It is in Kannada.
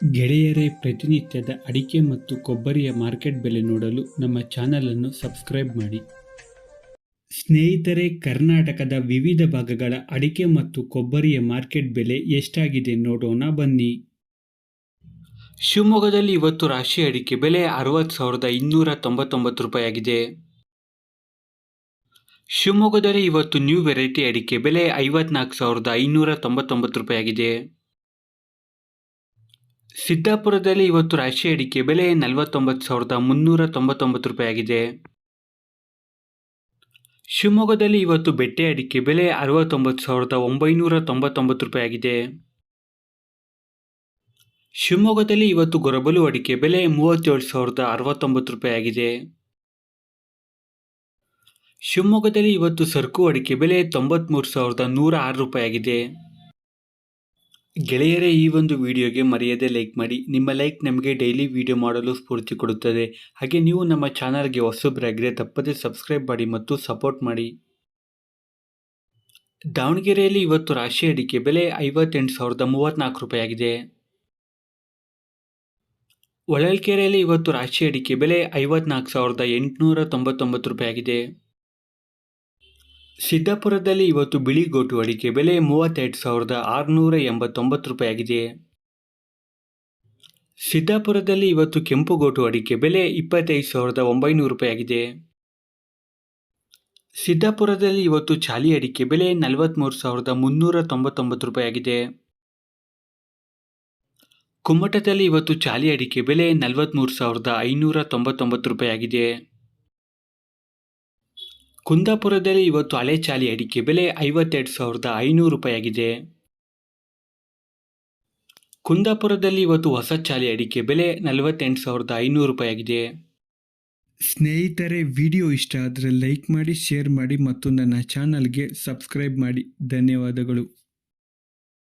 ಗೆಳೆಯರೇ, ಪ್ರತಿನಿತ್ಯದ ಅಡಿಕೆ ಮತ್ತು ಕೊಬ್ಬರಿಯ ಮಾರ್ಕೆಟ್ ಬೆಲೆ ನೋಡಲು ನಮ್ಮ ಚಾನಲನ್ನು ಸಬ್ಸ್ಕ್ರೈಬ್ ಮಾಡಿ. ಸ್ನೇಹಿತರೆ, ಕರ್ನಾಟಕದ ವಿವಿಧ ಭಾಗಗಳ ಅಡಿಕೆ ಮತ್ತು ಕೊಬ್ಬರಿಯ ಮಾರ್ಕೆಟ್ ಬೆಲೆ ಎಷ್ಟಾಗಿದೆ ನೋಡೋಣ ಬನ್ನಿ. ಶಿವಮೊಗ್ಗದಲ್ಲಿ ಇವತ್ತು ರಾಶಿ ಅಡಿಕೆ ಬೆಲೆ ಅರವತ್ತು ಸಾವಿರದ ಇನ್ನೂರ ತೊಂಬತ್ತೊಂಬತ್ತು ರೂಪಾಯಿ ಆಗಿದೆ ಶಿವಮೊಗ್ಗದಲ್ಲಿ ಇವತ್ತು ನ್ಯೂ ವೆರೈಟಿ ಅಡಿಕೆ ಬೆಲೆ ಐವತ್ನಾಲ್ಕು ಸಾವಿರದ ಐನೂರ ತೊಂಬತ್ತೊಂಬತ್ತು ರೂಪಾಯಿ ಆಗಿದೆ ಸಿದ್ದಾಪುರದಲ್ಲಿ ಇವತ್ತು ರಾಶಿ ಅಡಿಕೆ ಬೆಲೆ ನಲವತ್ತೊಂಬತ್ತು ಸಾವಿರದ ಮುನ್ನೂರ ತೊಂಬತ್ತೊಂಬತ್ತು ರೂಪಾಯಿ ಆಗಿದೆ ಶಿವಮೊಗ್ಗದಲ್ಲಿ ಇವತ್ತು ಬೆಟ್ಟೆ ಅಡಿಕೆ ಬೆಲೆ ಅರವತ್ತೊಂಬತ್ತು ಸಾವಿರದ ಒಂಬೈನೂರ ತೊಂಬತ್ತೊಂಬತ್ತು ರೂಪಾಯಿ ಆಗಿದೆ ಶಿವಮೊಗ್ಗದಲ್ಲಿ ಇವತ್ತು ಗೊರಬಲು ಅಡಿಕೆ ಬೆಲೆ ಮೂವತ್ತೇಳು ಸಾವಿರದ ಅರವತ್ತೊಂಬತ್ತು ರೂಪಾಯಿ ಆಗಿದೆ ಶಿವಮೊಗ್ಗದಲ್ಲಿ ಇವತ್ತು ಸರಕು ಅಡಿಕೆ ಬೆಲೆ ತೊಂಬತ್ಮೂರು ಸಾವಿರದ ನೂರ ಆರು ರೂಪಾಯಿ ಆಗಿದೆ ಗೆಳೆಯರೇ, ಈ ಒಂದು ವಿಡಿಯೋಗೆ ಮರೆಯದೆ ಲೈಕ್ ಮಾಡಿ. ನಿಮ್ಮ ಲೈಕ್ ನಮಗೆ ಡೈಲಿ ವಿಡಿಯೋ ಮಾಡಲು ಸ್ಫೂರ್ತಿ ಕೊಡುತ್ತದೆ. ಹಾಗೆ ನೀವು ನಮ್ಮ ಚಾನಲ್ಗೆ ಹೊಸಬ್ರಾಗಿದ್ರೆ ತಪ್ಪದೇ ಸಬ್ಸ್ಕ್ರೈಬ್ ಮಾಡಿ ಮತ್ತು ಸಪೋರ್ಟ್ ಮಾಡಿ. ದಾವಣಗೆರೆಯಲ್ಲಿ ಇವತ್ತು ರಾಶಿ ಅಡಿಕೆ ಬೆಲೆ ಐವತ್ತೆಂಟು ಸಾವಿರದ ಮೂವತ್ತ್ನಾಲ್ಕು ರೂಪಾಯಿ ಆಗಿದೆ. ಹೊಳಲ್ಕೆರೆಯಲ್ಲಿ ಇವತ್ತು ರಾಶಿ ಅಡಿಕೆ ಬೆಲೆ ಐವತ್ನಾಲ್ಕು ಸಾವಿರದ ಎಂಟುನೂರ ತೊಂಬತ್ತೊಂಬತ್ತು ರೂಪಾಯಿ ಆಗಿದೆ. ಸಿದ್ದಾಪುರದಲ್ಲಿ ಇವತ್ತು ಬಿಳಿ ಗೋಟು ಅಡಿಕೆ ಬೆಲೆ ಮೂವತ್ತೆರಡು ಸಾವಿರದ ಆರುನೂರ ಎಂಬತ್ತೊಂಬತ್ತು ರೂಪಾಯಿ ಆಗಿದೆ. ಸಿದ್ದಾಪುರದಲ್ಲಿ ಇವತ್ತು ಕೆಂಪು ಗೋಟು ಅಡಿಕೆ ಬೆಲೆ ಇಪ್ಪತ್ತೈದು ಸಾವಿರದ ಒಂಬೈನೂರು ರೂಪಾಯಿ ಆಗಿದೆ. ಸಿದ್ದಾಪುರದಲ್ಲಿ ಇವತ್ತು ಚಾಲಿ ಅಡಿಕೆ ಬೆಲೆ ನಲವತ್ತ್ಮೂರು ಸಾವಿರದ ಮುನ್ನೂರ ತೊಂಬತ್ತೊಂಬತ್ತು ರೂಪಾಯಿ ಆಗಿದೆ. ಕುಮ್ಮಟದಲ್ಲಿ ಇವತ್ತು ಚಾಲಿ ಅಡಿಕೆ ಬೆಲೆ ನಲವತ್ತ್ಮೂರು ಸಾವಿರದ ಐನೂರ ತೊಂಬತ್ತೊಂಬತ್ತು ರೂಪಾಯಿ ಆಗಿದೆ. ಕುಂದಾಪುರದಲ್ಲಿ ಇವತ್ತು ಹಳೆ ಚಾಲಿ ಅಡಿಕೆ ಬೆಲೆ ಐವತ್ತೆರಡು ಸಾವಿರದ ಐನೂರು ರೂಪಾಯಿಯಾಗಿದೆ. ಕುಂದಾಪುರದಲ್ಲಿ ಇವತ್ತು ಹೊಸ ಚಾಲಿ ಅಡಿಕೆ ಬೆಲೆ ನಲವತ್ತೆಂಟು ಸಾವಿರದ ಐನೂರು ರೂಪಾಯಿಯಾಗಿದೆ. ಸ್ನೇಹಿತರೆ, ವಿಡಿಯೋ ಇಷ್ಟ ಆದರೆ ಲೈಕ್ ಮಾಡಿ, ಶೇರ್ ಮಾಡಿ ಮತ್ತು ನನ್ನ ಚಾನಲ್ಗೆ ಸಬ್ಸ್ಕ್ರೈಬ್ ಮಾಡಿ. ಧನ್ಯವಾದಗಳು.